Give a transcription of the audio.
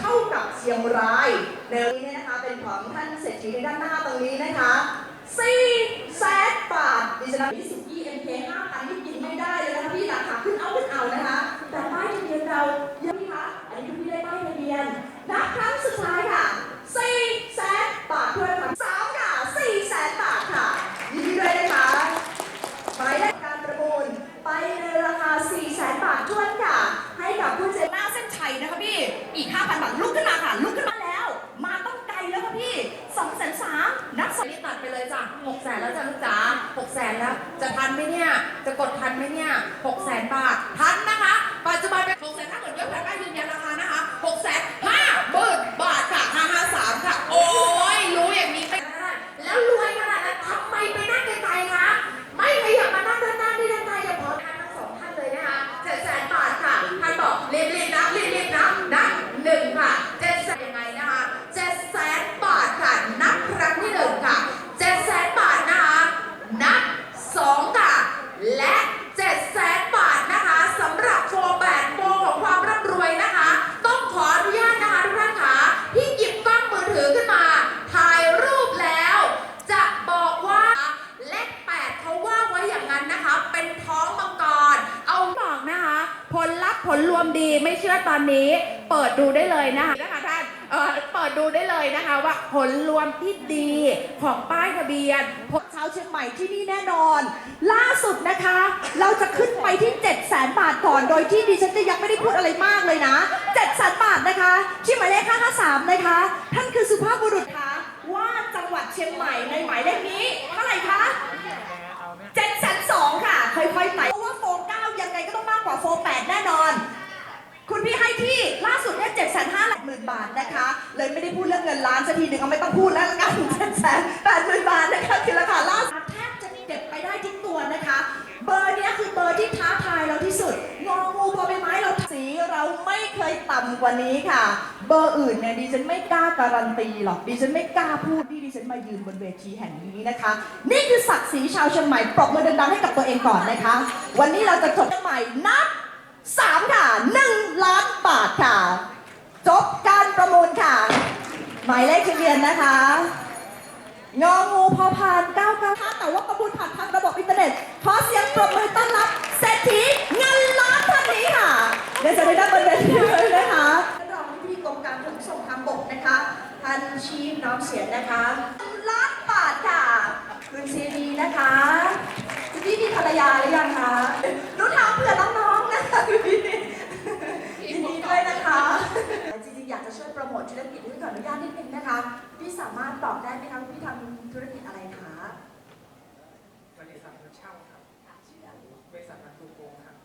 เท่ากับเชียงรายในนี้เนี่ยนะคะเป็นของท่านเศรษฐีในด้านหน้าตรงนี้นะคะสี่แสนบาทดิฉันมีสุกี้เอ็มเคห้าพันที่กินไม่ได้เลยนะคะพี่ราคาขึ้นเอาขึ้นเอานะคะ แต่ป้ายทะเบียนเรายังพี่คะอันนี้พี่ได้ป้ายทะเบียนนับครั้งสุดท้ายค่ะ จ้ะหกแสนแล้วจ้ะลูกจ๋าหกแสนแล้ว จะทันไหมเนี่ย จะกดทันไหมเนี่ยหกแสนบาท ทันนะคะ ผลรวมดีไม่เชื่อตอนนี้ เปิดดูได้เลยนะคะนะคะท่านเออเปิดดูได้เลยนะคะว่าผลรวมที่ดีของป้ายทะเบียน ชาวเชียงใหม่ที่นี่แน่นอน ล่าสุดนะคะ เราจะขึ้นไปที่ 7 0 0 0 0 0บาทก่อนโดยที่ดิฉันจะยังไม่ได้พูดอะไรมากเลยนะ7 0 0 0 0 0 บาทนะคะ ที่หมายเลข553 นะคะ ท่านคือสุภาพบุรุษคะว่าจังหวัดเชียงใหม่ในหมายเลขนี้เท่าไหร่คะ7 0 0 0ค่ะ ค่อยๆไปเพราะว่าโฟร์เก้ายังไงก็ต้องมากกว่าโฟร์แปดแน่ พูดเรื่องเงินล้านสักทีหนึ่งเอาไม่ต้องพูดแล้วละกันเจ็ดแสนแปดหมื่นบาทนะคะคือราคาล่าสุดแทบจะเก็บไปได้ทุกตัวนะคะ เบอร์เนี้ยคือเบอร์ที่ท้าทายเราที่สุดงองูพอใบไม้เราสีเราไม่เคยต่ำกว่านี้ค่ะ เบอร์อื่นเนี่ยดิฉันไม่กล้าการันตีหรอกดิฉันไม่กล้าพูดที่ดิฉันมายืนบนเวทีแห่งนี้นะคะ นี่คือศักดิ์ศรีชาวเชียงใหม่ปรบมือดังๆให้กับตัวเองก่อนนะคะ วันนี้เราจะจบเชียงใหม่นับ สามค่ะหนึ่งล้านบาทค่ะ จบการประมูลค่ะ หมายเลขทะเบียนนะคะงองูพอพาน99แต่ว่าประมูลผ่านทางระบบอินเทอร์เน็ตขอเสียงปรบมือต้อนรับเศรษฐีเงินล้านท่านนี้ค่ะเดี๋ยวจะได้ด้านบนเวทีเลยนะคะรองที่กรมการขนส่งทางบกนะคะท่านชีฟน้องเสียนนะคะล้านบาทค่ะคุณซีดีนะคะคุณพี่มีภรรยาหรือยังคะรู้ทางเผื่อน้องๆ จะช่วยโปรโมทธุรกิจพี่ขออนุญาตนิดนึงนะคะพี่สามารถตอบได้ไหมคะพี่ทำธุรกิจอะไรคะบริษัทเช่าครับบริษัทมาตูโกงครับ